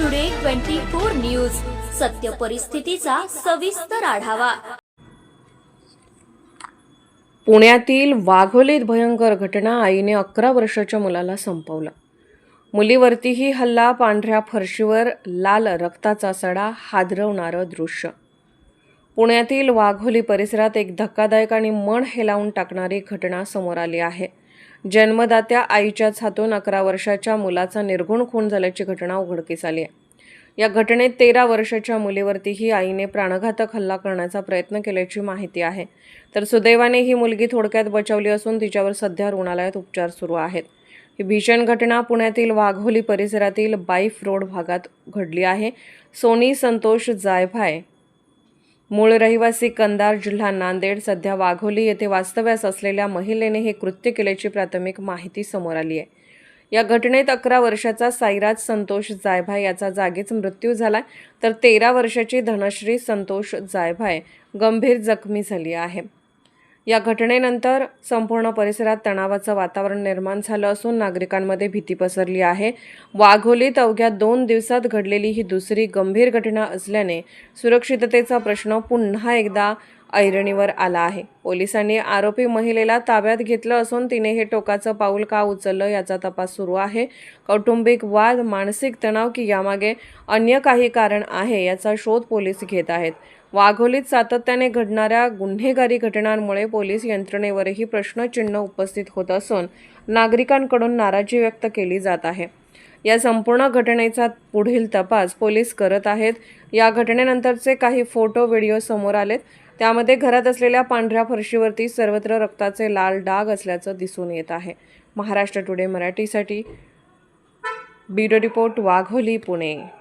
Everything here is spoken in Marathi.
टुडे ट्वेंटी फोर न्यूज सत्य परिस्थितीचा सविस्तर आढावा. पुण्यातील वाघोलीत भयंकर घटना आईने अकरा वर्षाच्या मुलाला संपवला. मुलीवरतीही हल्ला पांढऱ्या फरशीवर लाल रक्ताचा सडा हादरवणारं दृश्य. पुण्यातील वाघोली परिसरात एक धक्कादायक आणि मन हेलावून टाकणारी घटना समोर आली आहे. जन्मदात्या आईच्याच हातून अकरा वर्षाच्या मुलाचा निर्गुण खून झाल्याची घटना उघडकीस आली आहे. या घटनेत तेरा वर्षाच्या मुलीवरतीही आईने प्राणघातक हल्ला करण्याचा प्रयत्न केल्याची माहिती आहे. तर सुदैवाने ही मुलगी थोडक्यात बचावली असून तिच्यावर सध्या रुग्णालयात उपचार सुरू आहेत. ही भीषण घटना पुण्यातील वाघोली परिसरातील बाईफ रोड भागात घडली आहे. सोनी संतोष जायभाय मूळ रहिवासी कंदार जिल्हा नांदेड सध्या वाघोली येथे वास्तव्यास असलेल्या महिलेने हे कृत्य केल्याची प्राथमिक माहिती समोर आली आहे. या घटनेत अकरा वर्षाचा साईराज संतोष जायभाय याचा जागीच मृत्यू झाला तर तेरा वर्षाची धनश्री संतोष जायभाय गंभीर जखमी झाली आहे. या घटनेनंतर संपूर्ण परिसरात तणावाचं वातावरण निर्माण झालं असून नागरिकांमध्ये भीती पसरली आहे. वाघोलीत अवघ्या दोन दिवसात घडलेली ही दुसरी गंभीर घटना असल्याने सुरक्षिततेचा प्रश्न पुन्हा एकदा ऐरणीवर आला आहे. पोलिसांनी आरोपी महिलेला ताब्यात घेतलं असून तिने हे टोकाचं पाऊल का उचललं याचा तपास सुरू आहे. कौटुंबिक वाद मानसिक तणाव की यामागे अन्य काही कारण आहे याचा शोध पोलीस घेत आहेत. वाघोलीत सातत्याने घडणाऱ्या गुन्हेगारी घटनांमुळे पोलीस यंत्रणेवरही प्रश्नचिन्ह उपस्थित होत असून नागरिकांकडून नाराजी व्यक्त केली जात आहे. या संपूर्ण घटनेचा पुढील तपास पोलीस करत आहेत. या घटनेनंतरचे काही फोटो व्हिडिओ समोर आलेत. त्यामध्ये घरात असलेल्या पांढऱ्या फरशीवरती सर्वत्र रक्ताचे लाल डाग असल्याचं दिसून येत आहे. महाराष्ट्र टुडे मराठीसाठी ब्युरो रिपोर्ट वाघोली पुणे.